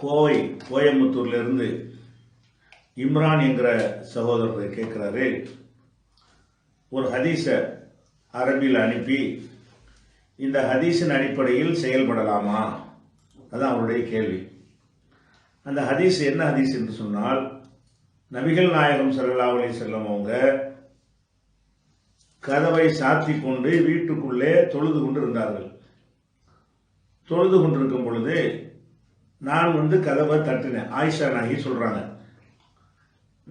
கோவை கோயம்புத்தூர்ல இருந்து இம்ரான் என்கிற சகோதரர் கேட்குறாரு. ஒரு ஹதீஸை அரபியில் அனுப்பி இந்த ஹதீஸின் அடிப்படையில் செயல்படலாமா? அதான் அவருடைய கேள்வி. அந்த ஹதீஸ் என்ன ஹதீஸ் என்று சொன்னால் நபிகள் நாயகம் ஸல்லல்லாஹு செல்லும் செல்லம் அவங்க கதவை சாத்தி கொண்டு வீட்டுக்குள்ளே தொழுது கொண்டு இருந்தார்கள். தொழுது கொண்டிருக்கும் பொழுது நான் வந்து கதவை தட்டினேன். ஆயிஷா நாயகி சொல்கிறாங்க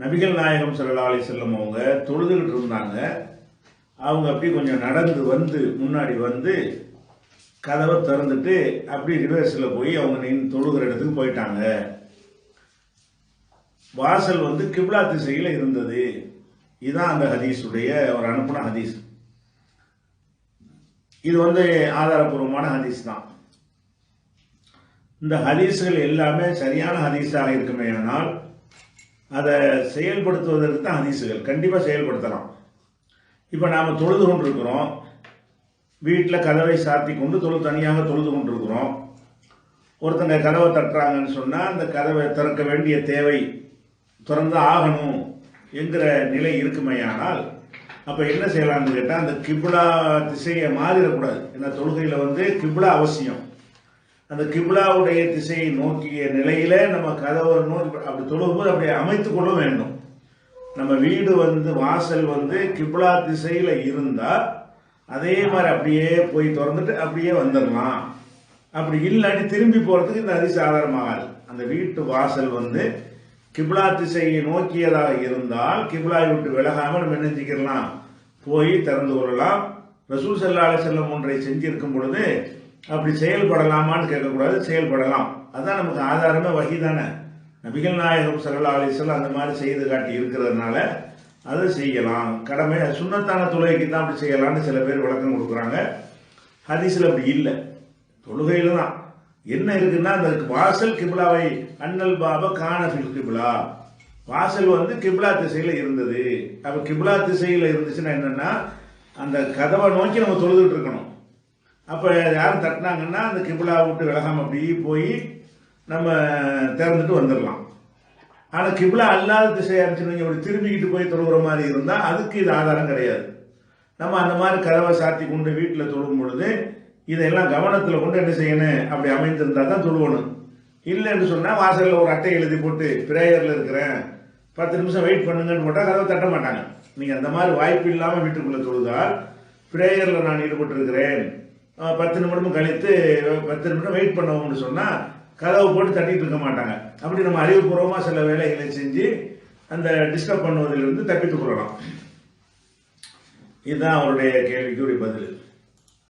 நபிகள் நாயகம் ஸல்லல்லாஹு அலைஹி செல்லம் அவங்க தொழுதுகிட்டு இருந்தாங்க. அவங்க அப்படி கொஞ்சம் நடந்து வந்து முன்னாடி வந்து கதவை திறந்துட்டு அப்படி ரிவர்ஸில் போய் அவங்க நின்று தொழுகிற இடத்துக்கு போயிட்டாங்க. வாசல் வந்து கிப்லா திசையில் இருந்தது. இதுதான் அந்த ஹதீஸுடைய ஒரு அனுப்பின ஹதீஸ். இது வந்து ஆதாரபூர்வமான ஹதீஸ் தான். இந்த ஹதீஸ்கள் எல்லாமே சரியான ஹதீஸாக இருக்குமே ஆனால் அதை செயல்படுத்துவதற்கு தான் ஹதீஸுகள். கண்டிப்பாக செயல்படுத்தலாம். இப்போ நாம் தொழுது கொண்டிருக்கிறோம். வீட்டில் கதவை சாத்தி கொண்டு தொழு தனியாக தொழுது கொண்டிருக்கிறோம். ஒருத்தங்க கதவை தட்டுறாங்கன்னு சொன்னால் அந்த கதவை திறக்க வேண்டிய தேவை திறந்து ஆகணும் என்கிற நிலை இருக்குமையானால் அப்போ என்ன செய்யலாம்னு கேட்டால் அந்த கிப்லா திசையை மாறிடக்கூடாது. ஏன்னா தொழுகையில் வந்து கிப்லா அவசியம். அந்த கிப்லாவுடைய திசையை நோக்கிய நிலையில நம்ம கதவை நோக்கி அப்படி தொழும்போது அப்படி அமைத்து கொள்ள வேண்டும். நம்ம வீடு வந்து வாசல் வந்து கிப்லா திசையில இருந்தால் அதே மாதிரி அப்படியே போய் திறந்துட்டு அப்படியே வந்துடலாம். அப்படி இல்லாட்டி திரும்பி போகிறதுக்கு இந்த அதிச ஆதாரமாகாது அந்த வீட்டு வாசல் வந்து கிப்லா திசையை நோக்கியதாக இருந்தால் கிபிலாவை விட்டு விலகாமல் நம்ம என்ன செஞ்சுக்கலாம் போய் திறந்து கொள்ளலாம். ரசூல் செல்லம் ஒன்றை செஞ்சிருக்கும் பொழுது அப்படி செயல்படலாமான்னு கேட்கக்கூடாது செயல்படலாம். அதான் நமக்கு ஆதாரமே வகி தானே. நபிகள் நாயகம் சல்லா அந்த மாதிரி செய்து காட்டி இருக்கிறதுனால அதை செய்யலாம். கடமை சுண்ணத்தான தொழுகைக்கு தான் அப்படி செய்யலாம்னு சில பேர் விளக்கம் கொடுக்குறாங்க. ஹதீஸில் அப்படி இல்லை. தொழுகையில் தான். என்ன இருக்குன்னா அந்த வாசல் கிபிலாவை அண்ணல் பாபா காண கிபிலா. வாசல் வந்து கிப்லா திசையில் இருந்தது. அப்போ கிப்லா திசையில் இருந்துச்சுன்னா என்னென்னா அந்த கதவை நோக்கி நம்ம தொழுதுட்டு இருக்கணும். அப்போ யாரும் தட்டினாங்கன்னா அந்த கிபிலா விட்டு விலகாமல் அப்படியே போய் நம்ம திறந்துட்டு வந்துடலாம். ஆனால் கிபிலா அல்லாத திசையாக இருந்துச்சுன்னு இப்படி திரும்பிக்கிட்டு போய் தொழுகிற மாதிரி இருந்தால் அதுக்கு இது ஆதாரம் கிடையாது. நம்ம அந்த மாதிரி கதவை சாத்தி கொண்டு வீட்டில் தொழுகும் பொழுது இதெல்லாம் கவனத்தில் கொண்டு என்ன செய்யணும்? அப்படி அமைந்திருந்தா தான் தொழுவணும். இல்லைன்னு சொன்னால் வாசலில் ஒரு அட்டை எழுதி போட்டு பிரேயரில் இருக்கிறேன். பத்து நிமிஷம் வெயிட் பண்ணுங்கன்னு போட்டால் கதவை தட்ட மாட்டாங்க. நீங்கள் அந்த மாதிரி வாய்ப்பு இல்லாமல் வீட்டுக்குள்ளே தொழுதால் பிரேயரில் நான் ஈடுபட்டிருக்கிறேன். பத்து நிமிடமும் கழித்து பத்து நிமிடம் வெயிட் பண்ணுவோம்னு சொன்னால் கதவை போட்டு தட்டிட்டு இருக்க மாட்டாங்க. அப்படி நம்ம அறிவுபூர்வமாக சில வேலைகளை செஞ்சு அந்த டிஸ்டர்ப் பண்ணுவதிலிருந்து தப்பித்துக் கொள்ளலாம். இதுதான் அவருடைய கேள்விக்கு ஒரு பதில்.